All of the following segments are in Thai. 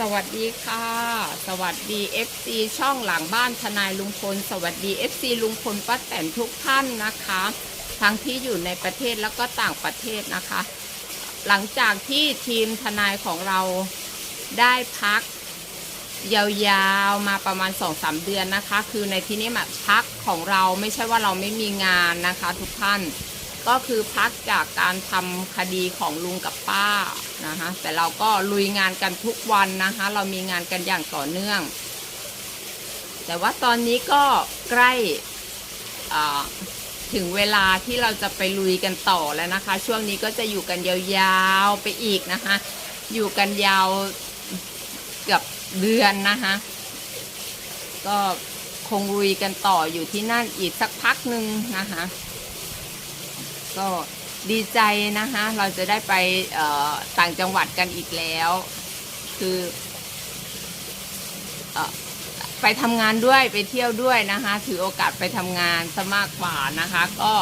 สวัสดีค่ะ สวัสดี FC ช่องหลังบ้านทนายลุงพล สวัสดี FC ลุงพลป้าแตนทุกท่านนะคะ ทั้งที่อยู่ในประเทศแล้วก็ต่างประเทศนะคะ หลังจากที่ทีมทนายของเราได้พัก ยาวๆมาประมาณ 2-3 เดือนนะคะ คือในที่นี้มาพักของเราไม่ใช่ว่าเราไม่มีงานนะคะ ทุกท่าน ก็คือพักจากการทำคดีของลุงกับป้า นะคะแต่เราก็ลุยงานกันทุกวันนะคะ เรามีงานกันอย่างต่อเนื่อง แต่ว่าตอนนี้ก็ใกล้ถึงเวลาที่เราจะไปลุยกันต่อแล้วนะคะ ช่วงนี้ก็จะอยู่กันยาวๆไปอีกนะคะ อยู่กันยาวเกือบเดือนนะคะก็คงลุยกันต่ออยู่ที่นั่นอีกสักพักหนึ่งนะคะก็ ดีใจนะคะเราจะได้ไปต่างจังหวัดกันอีกแล้ว คืออไปทำงานด้วยไปเที่ยวด้วยนะคะ ถือโอกาสไปทำงานซะมากกว่านะคะ ก็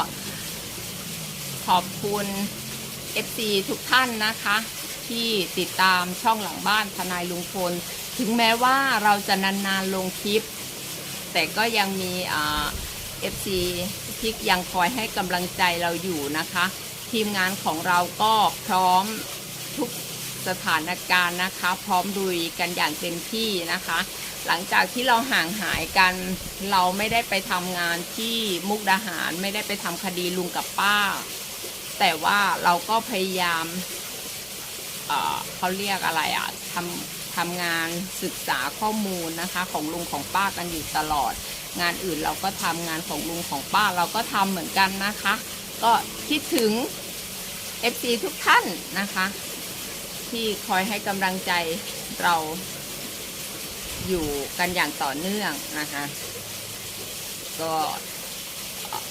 ขอบคุณ FC ทุกท่านนะคะ ที่ติดตามช่องหลังบ้านทนายลุงพล ถึงแม้ว่าเราจะนานๆลงคลิป แต่ก็ยังมีเอ่า FC ที่ยังคอยให้กำลังใจเราอยู่นะคะ ทีมงานของเราก็พร้อมทุกสถานการณ์นะคะ พร้อมดุยกันอย่างเต็มที่นะคะ หลังจากที่เราห่างหายกันเราไม่ได้ไปทำงานที่มุกดาหารไม่ได้ไปทำคดีลุงกับป้า แต่ว่าเราก็พยายามเเขาเรียกอะไรอะทำทำงานศึกษาข้อมูลนะคะ ของลุงของป้ากันอยู่ตลอด งานอื่นเราก็ทำงานของลุงของป้าเราก็ทำเหมือนกันนะคะ ก็คิดถึง FC ทุกท่านนะคะ ที่คอยให้กำลังใจเราอยู่กันอย่างต่อเนื่องนะคะ ก็เอ่อ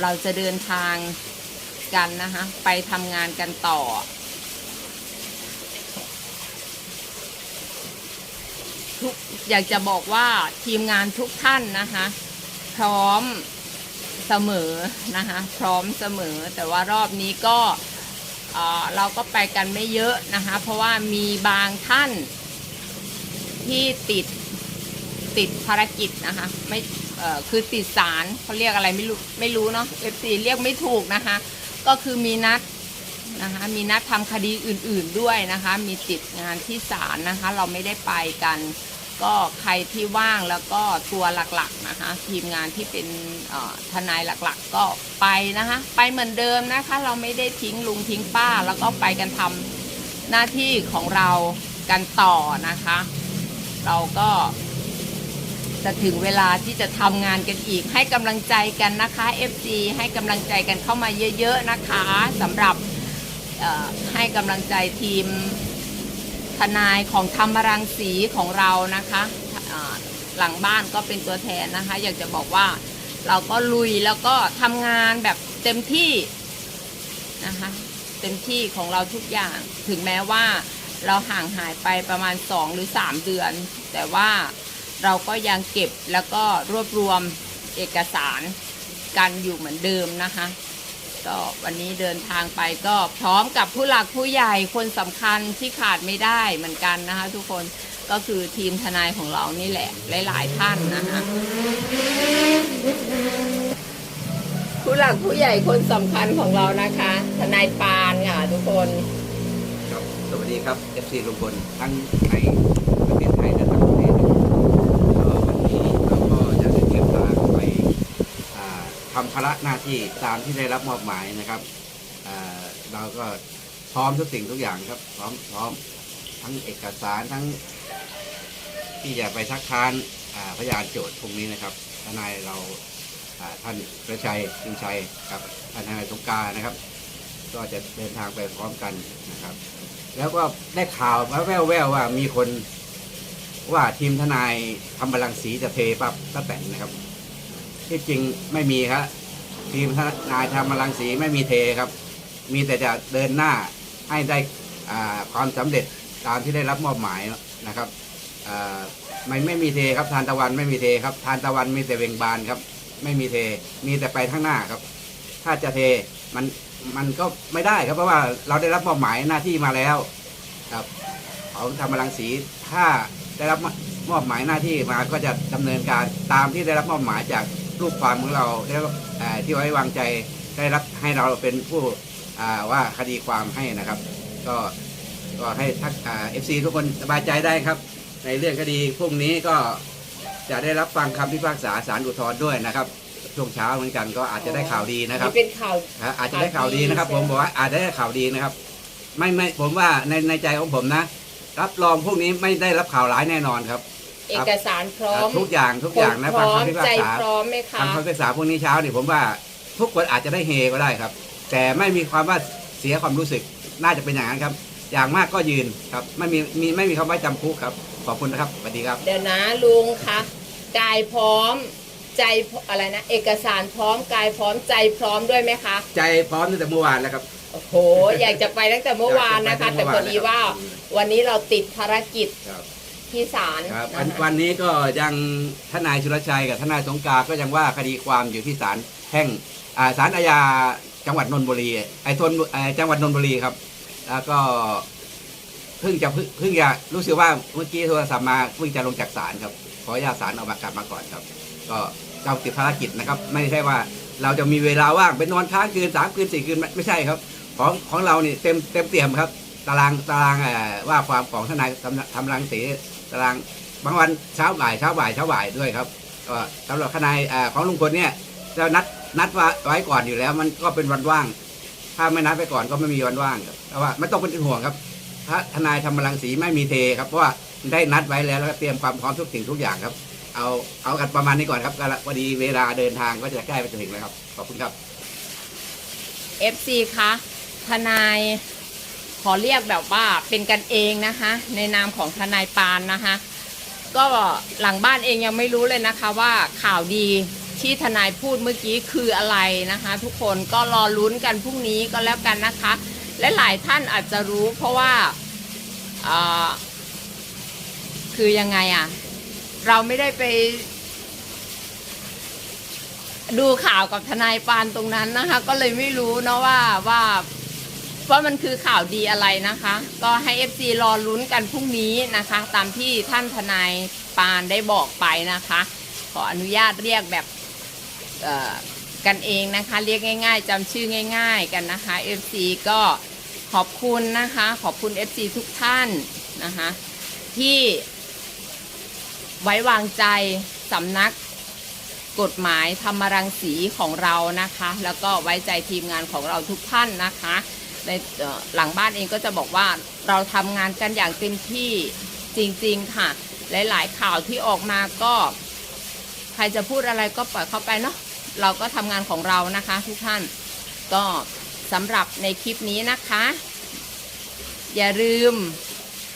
เราจะเดินทางกันนะคะ ไปทำงานกันต่อ ทุกอยากจะบอกว่าทีมงานทุกท่านนะคะ พร้อม เสมอนะคะพร้อมเสมอ แต่ว่ารอบนี้ก็เออเราก็ไปกันไม่เยอะนะคะ เพราะว่ามีบางท่านที่ติดติดภารกิจนะคะไม่เออคือติดสารเขาเรียกอะไรไม่รู้ไม่รู้เนาะเอฟซีเรียกไม่ถูกนะคะ ก็คือมีนัดนะคะมีนัดทำคดีอื่นๆด้วยนะคะ มีติดงานที่ศาลนะคะ เราไม่ได้ไปกัน ก็ใครที่ว่างแล้วก็ตัวหลักๆนะคะ ทีมงานที่เป็นทนายหลักๆ ก็ไปนะคะ ไปเหมือนเดิมนะคะ เราไม่ได้ทิ้งลุงทิ้งป้า แล้วก็ไปกันทำหน้าที่ของเรากันต่อนะคะ เราก็จะถึงเวลาที่จะทำงานกันอีก ให้กำลังใจกันนะคะ FG ให้กำลังใจกันเข้ามาเยอะ ๆ นะคะสำหรับให้กำลังใจทีม นายของธรรมรังสีของเรานะคะหลังบ้านก็เป็นตัวแทนนะคะ อยากจะบอกว่าเราก็ลุยแล้วก็ทำงานแบบเต็มที่นะคะเต็มที่ของเราทุกอย่างถึงแม้ว่าเราห่างหายไปประมาณ 2 หรือ 3 เดือน แต่ว่าเราก็ยังเก็บแล้วก็รวบรวมเอกสารกันอยู่เหมือนเดิมนะคะ ก็วันนี้เดินทางไปก็พร้อมกับผู้หลักผู้ใหญ่คนสำคัญที่ขาดไม่ได้เหมือนกันนะคะ ทุกคนก็คือทีมทนายของเรานี่แหละ หลาย ๆ ท่านนะคะผู้หลักผู้ใหญ่คนสำคัญของเรานะคะ ทนายปานค่ะทุกคน ครับ สวัสดีครับ FC ลุงพลทั้งในประเทศไทยและต่างประเทศนะครับก็วันนี้เราก็จะได้เตรียมทางไปอ่า ทำภาระหน้าที่ตามที่ได้รับมอบหมายนะครับเราก็พร้อมทุกสิ่งทุกอย่างครับ พร้อมพร้อมทั้งเอกสารทั้ง ที่จะไปซักค้านพยานโจทย์พรุ่งนี้นะครับทนายเราท่านประชัยชิงชัยกับทนายสงการนะครับ ก็จะเดินทางไปพร้อมกันนะครับ แล้วก็ได้ข่าวแว่วๆว่ามีคนว่าทีมทนายทำบาลังสีจะเทปั๊บก็แต่งนะครับ ที่จริงไม่มีครับทีมนายทำบาลังสีไม่มีเทครับ มีแต่จะเดินหน้าให้ได้ความสำเร็จตามที่ได้รับมอบหมายนะครับไม่ไม่มีเทครับทานตะวันไม่มีเทครับ ทานตะวันมีแต่เวงบานครับ ไม่มีเท มีแต่ไปข้างหน้าครับ ถ้าจะเทมันมันก็ไม่ได้ครับเพราะว่าเราได้รับมอบหมายหน้าที่มาแล้วครับขอของธรรมรังสีถ้าได้รับมอบหมายหน้าที่มาก็จะดำเนินการตามที่ได้รับมอบหมายจาก ลูกความของเราได้รับเอ่อที่ไว้วางใจได้รับให้เราเป็นผู้อ่าว่าคดีความให้นะครับ ก็ก็ให้ทักเอฟซีทุกคนสบายใจได้ครับ ในเรื่องคดีพรุ่งนี้ก็จะได้รับฟังคำพิพากษาศาลอุทธรณ์ด้วยนะครับช่วงเช้าเหมือนกันก็อาจจะได้ข่าวดีนะครับนี่เป็นข่าวฮะอาจจะได้ข่าวดีนะครับข่าวดีผมบอกว่าอาจจะได้ข่าวดีนะครับ ไม่ไม่ผมว่าในในใจของผมนะ รับรองพวกนี้ไม่ได้รับข่าวร้ายแน่นอนครับ เอกสารพร้อมทุกอย่างทุกอย่างนะพฟังร้อมคำพิพาใจกษาพร้อมไหมคะฟังคำพิพากษาพวกนี้เช้าเนี่ยผมว่าทุกคนอาจจะได้เฮก็ได้ครับ แต่ไม่มีความว่าเสียความรู้สึกน่าจะเป็นอย่างนั้นครับ อย่างมากก็ยืนครับไม่มีมีไม่มีคำว่าจำคุกครับขอบคุณนะครับสวัสดีครับ เดี๋ยวนะลุงคะกายพร้อมใจพร้อมอะไรนะเอกสารพร้อมกายพร้อมใจพร้อมด้วยไหมคะ ใจพร้อมตั้งแต่เมื่อวานแล้วครับโอ้โหอยากจะไปตั้งแต่เมื่อวานนะคะ แต่พอดีว่าวันนี้เราติดภารกิจครับ ที่ศาลครับนะวันคะวันนี้ก็ยังทนายชุลชัยกับทนายสงกรารก็ยังว่าคดีความอยู่ที่ศาลแพ่งอ่าศาลอาญาจังหวัดนนทบุรีไอ้ทนไอ้จังหวัดนนทบุรีครับ แล้วก็เพิ่งจะเพิ่งเพิ่งจะรู้สึกว่าเมื่อกี้โทรศัพท์มาเพิ่งจะลงจากศาลครับ ขออนุญาตศาลเอามากลับมาก่อนครับ ก็เราติดภารกิจนะครับ ไม่ใช่ว่าเราจะมีเวลาว่างไปนอนค้างคืนสามคืนสี่คืนไม่ไม่ใช่ครับ ของของเรานี่เต็มเต็มเตี่ยมครับ ตารางตารางเอ่อว่าความของทนายทำทำรังสี ตารางบางวันเช้าบ่ายเช้าบ่ายเช้าบ่ายด้วยครับก็สำหรับทนายของลุงพลเนี่ยเรานัดนัดไว้ก่อนอยู่แล้ว มันก็เป็นวันว่าง ถ้าไม่นัดไปก่อนก็ไม่มีวันว่างครับแต่ว่าไม่ต้องเป็นห่วงครับถ้าทนายทำรังสีไม่มีเทครับเพราะว่าได้นัดไว้แล้วแล้วก็เตรียมความพร้อมทุกสิ่งทุกอย่างครับ เอาเอากันประมาณนี้ก่อนครับก็พอดีเวลาเดินทางก็จะใกล้ไปถึงแล้วครับขอบคุณครับเอฟซีคะทนาย ขอเรียกแบบว่าเป็นกันเองนะคะ ในนามของทนายปานนะคะ ก็หลังบ้านเองยังไม่รู้เลยนะคะว่าข่าวดีที่ทนายพูดเมื่อกี้คืออะไรนะคะ ทุกคนก็รอลุ้นกันพรุ่งนี้ก็แล้วกันนะคะ และหลายท่านอาจจะรู้เพราะว่าคือยังไงอะเราไม่ได้ไปดูข่าวกับทนายปานตรงนั้นนะคะ ก็เลยไม่รู้เนาะว่าว่า ว่ามันคือข่าวดีอะไรนะคะ ก็ให้ FC รอลุ้นกันพรุ่งนี้นะคะ ตามที่ท่านทนายปานได้บอกไปนะคะ ขออนุญาตเรียกแบบเอ่อกันเองนะคะ เรียกง่าย ๆจำชื่อง่าย ๆ กันนะคะ FC ก็ขอบคุณนะคะ ขอบคุณ FC ทุกท่านนะคะ ที่ไว้วางใจสำนักกฎหมายธรรมรังสีของเรานะคะ แล้วก็ไว้ใจทีมงานของเราทุกท่านนะคะ ในหลังบ้านเองก็จะบอกว่าเราทำงานกันอย่างเต็มที่จริงๆค่ะ หลายๆข่าวที่ออกมาก็ ใครจะพูดอะไรก็ปล่อยเข้าไปเนาะเราก็ทำงานของเรานะคะ ทุกท่านก็สำหรับในคลิปนี้นะคะ อย่าลืม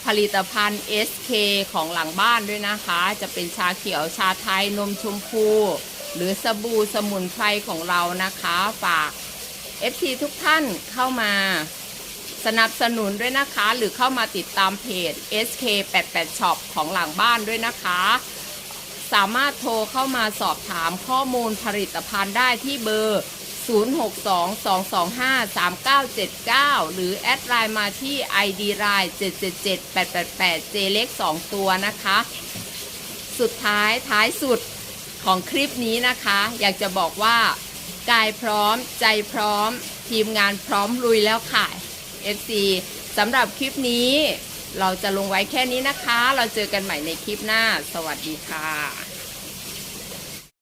ผลิตภัณฑ์ SK ของหลังบ้านด้วยนะคะ จะเป็นชาเขียวชาไทยนมชมพู หรือสบู่สมุนไพรของเรานะคะ ฝาก FC ทุกท่านเข้ามาสนับสนุนด้วยนะคะ หรือเข้ามาติดตามเพจ SK88 Shop ของหลังบ้านด้วยนะคะ สามารถโทรเข้ามาสอบถามข้อมูลผลิตภัณฑ์ได้ที่เบอร์ 0622253979 หรือแอดไลน์มาที่ ID line 777888 J เล็ก2ตัวนะคะ สุดท้ายท้ายสุดของคลิปนี้นะคะ อยากจะบอกว่า กายพร้อม ใจพร้อม ทีมงานพร้อมลุยแล้วค่ะ FC สำหรับคลิปนี้ เราจะลงไว้แค่นี้นะคะ เราเจอกันใหม่ในคลิปหน้า สวัสดีค่ะ